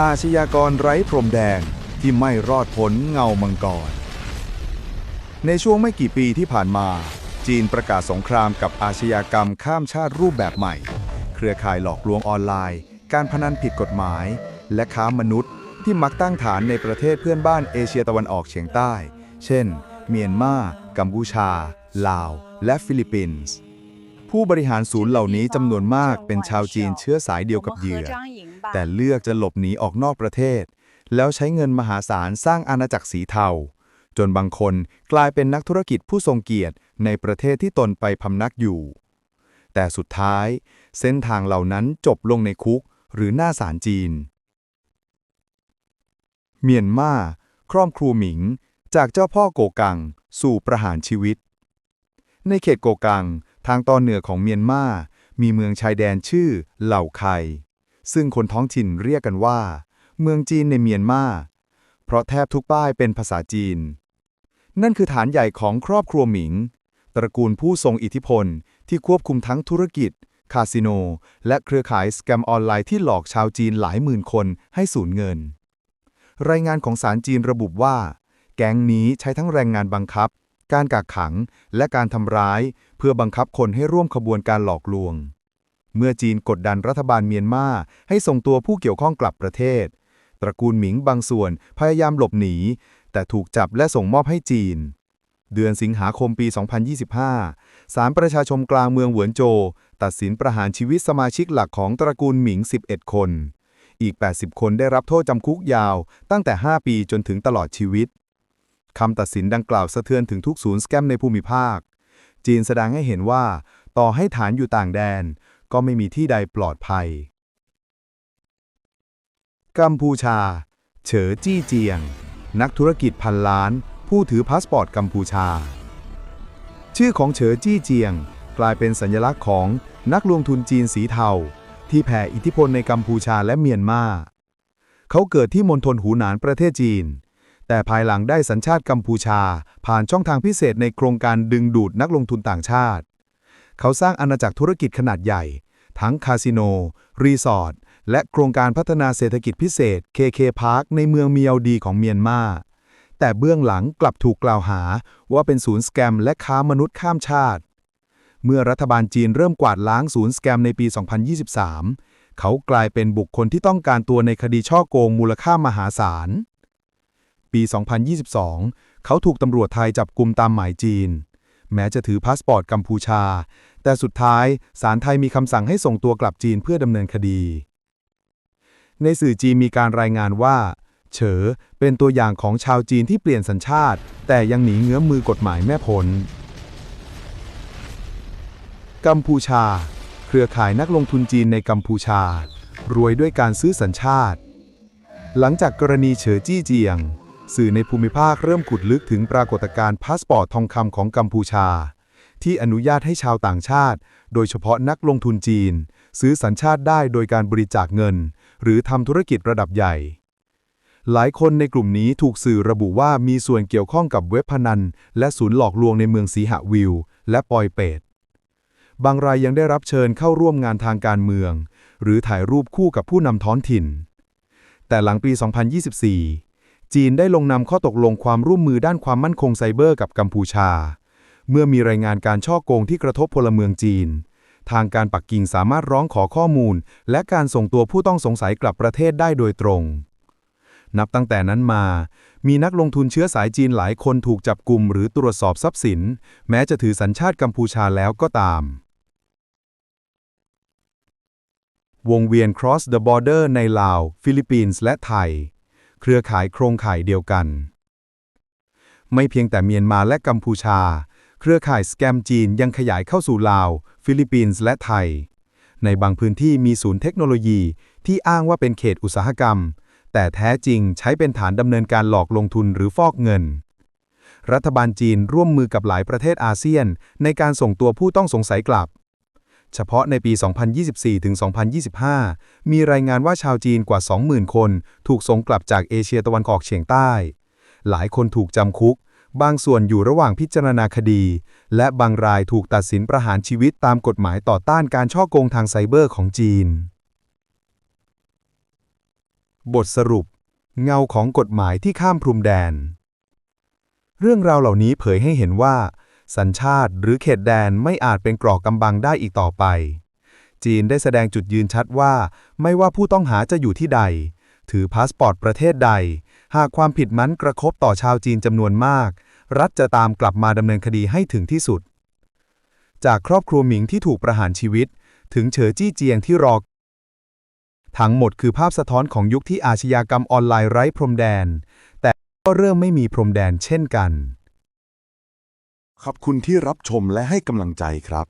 อาชญากรไร้พรมแดงที่ไม่รอดพ้นเงามังกร ในช่วงไม่กี่ปีที่ผ่านมา จีนประกาศสงครามกับอาชญากรรมข้ามชาติรูปแบบใหม่ เครือข่ายหลอกลวงออนไลน์ การพนันผิดกฎหมาย และค้ามนุษย์ ที่มักตั้งฐานในประเทศเพื่อนบ้านเอเชียตะวันออกเฉียงใต้ เช่น เมียนมา กัมพูชา ลาว และฟิลิปปินส์ผู้บริหารศูนย์เหล่านี้จำนวนมากเป็นชาวจีนเชื้อสายเดียวกับเหยื่อ แต่เลือกจะหลบหนีออกนอกประเทศ แล้วใช้เงินมหาศาลสร้างอาณาจักรสีเทา จนบางคนกลายเป็นนักธุรกิจผู้ทรงเกียรติในประเทศที่ตนไปพำนักอยู่ แต่สุดท้าย เส้นทางเหล่านั้นจบลงในคุกหรือหน้าศาลจีน เมียนมาครอบครูหมิง จากเจ้าพ่อโกกัง สู่ประหารชีวิต ในเขตโกกัง ทางตอนเหนือของเมียนมา มีเมืองชายแดนชื่อเหล่าไค ซึ่งคนท้องถิ่นเรียกกันว่า เมืองจีนในเมียนมา เพราะแทบทุกป้ายเป็นภาษาจีน นั่นคือฐานใหญ่ของครอบครัวหมิง ตระกูลผู้ทรงอิทธิพลที่ควบคุมทั้งธุรกิจ คาสิโน และเครือข่ายสแกมออนไลน์ที่หลอกชาวจีนหลายหมื่นคนให้สูญเงิน รายงานของศาลจีนระบุว่า แก๊งนี้ใช้ทั้งแรงงานบังคับ การกักขัง และการทำร้าย เพื่อบังคับคนให้ร่วมขบวนการหลอกลวง เมื่อจีนกดดันรัฐบาลเมียนมาให้ส่งตัวผู้เกี่ยวข้องกลับประเทศ ตระกูลหมิงบางส่วนพยายามหลบหนี แต่ถูกจับและส่งมอบให้จีน เดือนสิงหาคมปี 2025 ศาลประชาชนกลางเมืองหวนโจ ตัดสินประหารชีวิตสมาชิกหลักของตระกูลหมิง 11 คน อีก 80 คนได้รับโทษจำคุกยาว ตั้งแต่ 5 ปีจนถึงตลอดชีวิตคำตัดสินดังกล่าวสะเทือนถึงทุกศูนย์สแกมในภูมิภาค จีนแสดงให้เห็นว่า ต่อให้ฐานอยู่ต่างแดน ก็ไม่มีที่ใดปลอดภัย กัมพูชา เฉอจี้เจียง นักธุรกิจพันล้าน ผู้ถือพาสปอร์ตกัมพูชา ชื่อของเฉอจี้เจียง กลายเป็นสัญลักษณ์ของนักลงทุนจีนสีเทา ที่แผ่อิทธิพลในกัมพูชาและเมียนมาเขาเกิดที่มณฑลหูหนานประเทศจีน แต่ภายหลังได้สัญชาติกัมพูชา ผ่านช่องทางพิเศษในโครงการดึงดูดนักลงทุนต่างชาติ เขาสร้างอาณาจักรธุรกิจขนาดใหญ่ ทั้งคาสิโน รีสอร์ท และโครงการพัฒนาเศรษฐกิจพิเศษ KK Park ในเมืองเมียวดีของเมียนมาแต่เบื้องหลังกลับถูกกล่าวหาว่าเป็นศูนย์สแกมและค้ามนุษย์ข้ามชาติ เมื่อรัฐบาลจีนเริ่มกวาดล้างศูนย์สแกมในปี 2023 เขากลายเป็นบุคคลที่ต้องการตัวในคดีช่อโกงมูลค่ามหาศาล ปี 2022 เขาถูกตำรวจไทยจับกลุ่มตามหมายจีน แม้จะถือพาสปอร์ตกัมพูชา แต่สุดท้ายศาลไทยมีคำสั่งให้ส่งตัวกลับจีนเพื่อดำเนินคดี ในสื่อจีนมีการรายงานว่า เฉอเป็นตัวอย่างของชาวจีนที่เปลี่ยนสัญชาติ แต่ยังหนีเงื้อมมือกฎหมายแม่พ้นกัมพูชา เครือข่ายนักลงทุนจีนในกัมพูชา รวยด้วยการซื้อสัญชาติ หลังจากกรณีเฉอจี้เจียง สื่อในภูมิภาคเริ่มขุดลึกถึงปรากฏการณ์พาสปอร์ตทองคำของกัมพูชา ที่อนุญาตให้ชาวต่างชาติ โดยเฉพาะนักลงทุนจีน ซื้อสัญชาติได้โดยการบริจาคเงิน หรือทำธุรกิจระดับใหญ่ หลายคนในกลุ่มนี้ถูกสื่อระบุว่ามีส่วนเกี่ยวข้องกับเว็บพนัน และศูนย์หลอกลวงในเมืองสีหวิว และปอยเปตบางรายยังได้รับเชิญเข้าร่วมงานทางการเมือง หรือถ่ายรูปคู่กับผู้นำท้องถิ่น แต่หลังปี 2024 จีนได้ลงนำข้อตกลงความร่วมมือด้านความมั่นคงไซเบอร์กับกัมพูชา เมื่อมีรายงานการช่อโกงที่กระทบพลเมืองจีน ทางการปักกิ่งสามารถร้องขอข้อมูล และการส่งตัวผู้ต้องสงสัยกลับประเทศได้โดยตรง นับตั้งแต่นั้นมา มีนักลงทุนเชื้อสายจีนหลายคนถูกจับกลุ่มหรือตรวจสอบทรัพย์สิน แม้จะถือสัญชาติกัมพูชาแล้วก็ตาม วงเวียน Cross the Border ในลาว ฟิลิปปินส์และไทย เครือข่ายโครงข่ายเดียวกัน ไม่เพียงแต่เมียนมาและกัมพูชา เครือข่ายสแกมจีนยังขยายเข้าสู่ลาว ฟิลิปปินส์และไทย ในบางพื้นที่มีศูนย์เทคโนโลยีที่อ้างว่าเป็นเขตอุตสาหกรรม แต่แท้จริงใช้เป็นฐานดำเนินการหลอกลงทุนหรือฟอกเงินรัฐบาลจีนร่วมมือกับหลายประเทศอาเซียน ในการส่งตัวผู้ต้องสงสัยกลับ เฉพาะในปี 2024-2025 มีรายงานว่าชาวจีนกว่า 20,000 คน ถูกส่งกลับจากเอเชียตะวันออกเฉียงใต้ หลายคนถูกจำคุก บางส่วนอยู่ระหว่างพิจารณาคดี และบางรายถูกตัดสินประหารชีวิตตามกฎหมายต่อต้านการช่อโกงทางไซเบอร์ของจีน บทสรุป เงาของกฎหมายที่ข้ามพรมแดน เรื่องราวเหล่านี้เผยให้เห็นว่า สัญชาติ หรือเขตแดนไม่อาจเป็นกรอกกำบังได้อีกต่อไป จีนได้แสดงจุดยืนชัดว่า ไม่ว่าผู้ต้องหาจะอยู่ที่ใด ถือพาสปอร์ตประเทศใด หากความผิดนั้นกระทบต่อชาวจีนจำนวนมาก รัฐจะตามกลับมาดำเนินคดีให้ถึงที่สุด จากครอบครัวหมิงที่ถูกประหารชีวิต ถึงเฉอจี้เจียงที่รอทั้งหมดคือภาพสะท้อนของยุคที่อาชญากรรมออนไลน์ไร้พรมแดน แต่ก็เริ่มไม่มีพรมแดนเช่นกัน ขอบคุณที่รับชมและให้กำลังใจครับ